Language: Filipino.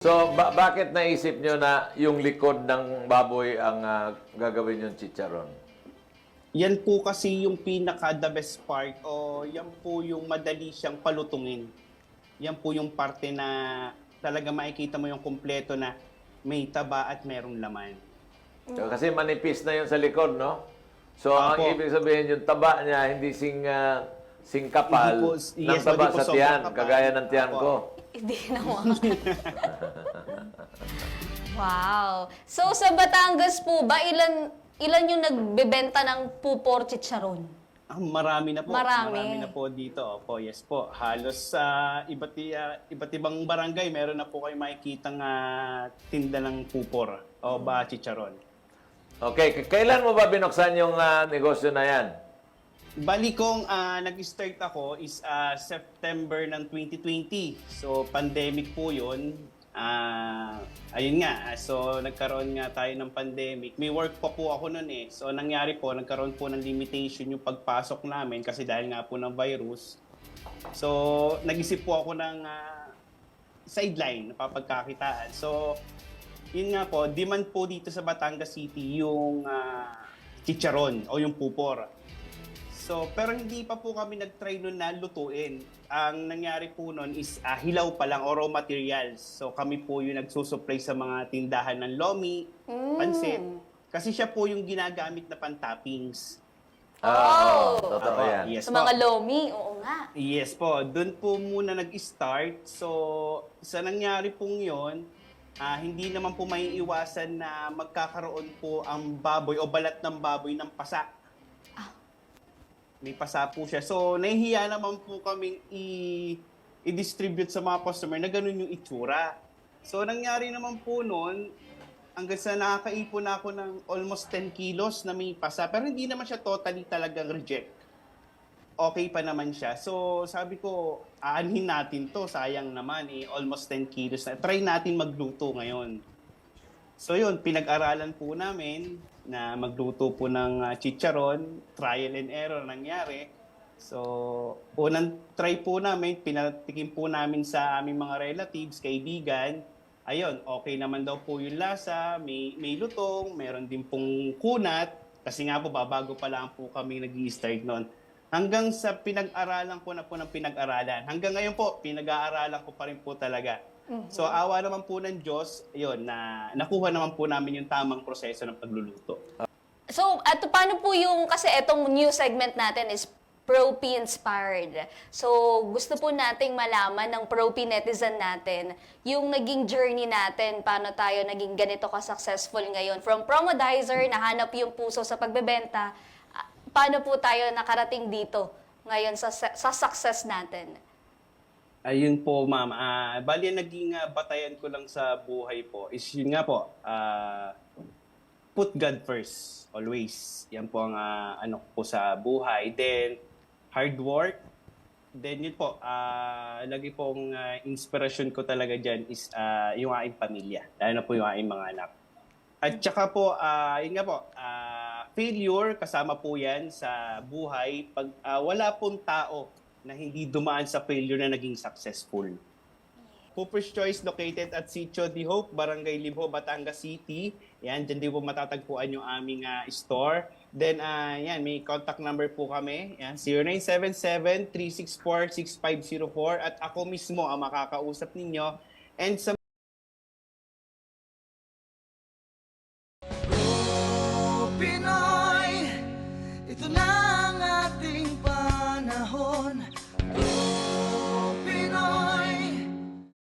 So, ba- bakit naisip nyo na yung likod ng baboy ang ah, gagawin yung chicharon? Yan po kasi yung pinaka the best part o yan po yung madali siyang palutungin. Yan po yung parte na talaga makikita mo yung kumpleto na may taba at merong laman. So, kasi manipis na yun sa likod, no? So, ang Apo. ibig sabihin, yung taba niya, hindi sing, ah, sing kapal Hindi po- ng yes, taba hindi po sa sobrang tiyan, kapal. kagaya ng tiyan Apo. ko. Hindi naman. wow. So sa Batangas po ba, ilan ilan yung nagbebenta ng pupor chicharon? Ah, marami na po. Marami. na po dito. Opo, yes po. Halos sa iba't, ah, iba't ibang barangay, meron na po kayo makikitang ah, tinda ng pupor o ba chicharon. Okay, k- kailan mo ba binuksan yung ah, negosyo na yan? Bali kong ah, nag-start ako is ah, September ng 2020. So pandemic po 'yun. Ah, ayun nga. So nagkaroon nga tayo ng pandemic. May work pa po ako noon eh. So nangyari po, nagkaroon po ng limitation yung pagpasok namin kasi dahil nga po ng virus. So nag-isip po ako ng ah, sideline na papagkakitaan. So yun nga po, demand po dito sa Batangas City yung ah, chicharon o yung pupor. So, pero hindi pa po kami nag-try nun na lutuin. Ang nangyari po nun is ah, hilaw pa lang o raw materials. So, kami po yung nagsusupply sa mga tindahan ng lomi, Mm. pansit. Kasi siya po yung ginagamit na pan-toppings. Ah, oo, Oh. totoo Apo, yan. Yes sa po. mga lomi, oo nga. Yes po, doon po muna nag-start. So, sa nangyari pong yon, ah, hindi naman po may iwasan na magkakaroon po ang baboy o balat ng baboy ng pasa. May pasa po siya. So, nahihiya naman po kaming i- i-distribute sa mga customer na ganun yung itsura. So, nangyari naman po noon, hanggang sa nakakaipon na ako ng almost 10 kilos na may pasa. Pero hindi naman siya totally talagang reject okay pa naman siya. So, sabi ko, aanhin natin to. Sayang naman eh, almost 10 kilos na. Try natin magluto ngayon. So yun, pinag-aralan po namin na magluto po ng ah, chicharon. Trial and error nangyari. So, unang try po namin, pinatikim po namin sa aming mga relatives, kaibigan. Ayun, okay naman daw po yung lasa, may, may lutong, meron din pong kunat. Kasi nga po, babago pa lang po kami nag start noon. Hanggang sa pinag-aralan ko na po ng pinag-aralan. Hanggang ngayon po, pinag-aaralan ko pa rin po talaga. So, awa naman po ng Diyos, yun, na nakuha naman po namin yung tamang proseso ng pagluluto. So, at paano po yung, kasi etong new segment natin is Pro-P inspired. So, gusto po nating malaman ng Pro-P netizen natin yung naging journey natin, paano tayo naging ganito ka-successful ngayon. From promodizer, nahanap yung puso sa pagbebenta, ah, paano po tayo nakarating dito ngayon sa, sa success natin? Ayun po, ma'am. Ah, bali, naging ah, batayan ko lang sa buhay po is yun nga po, ah, put God first, always. Yan po ang ah, ano po sa buhay. Then, hard work. Then yun po, ah, lagi pong ah, inspirasyon ko talaga dyan is ah, yung aking pamilya. Lalo na po yung aking mga anak. At saka po, ah, yun nga po, ah, failure, kasama po yan sa buhay. Pag ah, wala pong tao na hindi dumaan sa failure na naging successful. Cooper's Choice located at Sitio de Hope, Barangay Libho, Batangas City. Yan, dyan din po matatagpuan yung aming ah, store. Then, ah, yan, may contact number po kami. Yan, 0977-364-6504. At ako mismo ang makakausap ninyo. And sa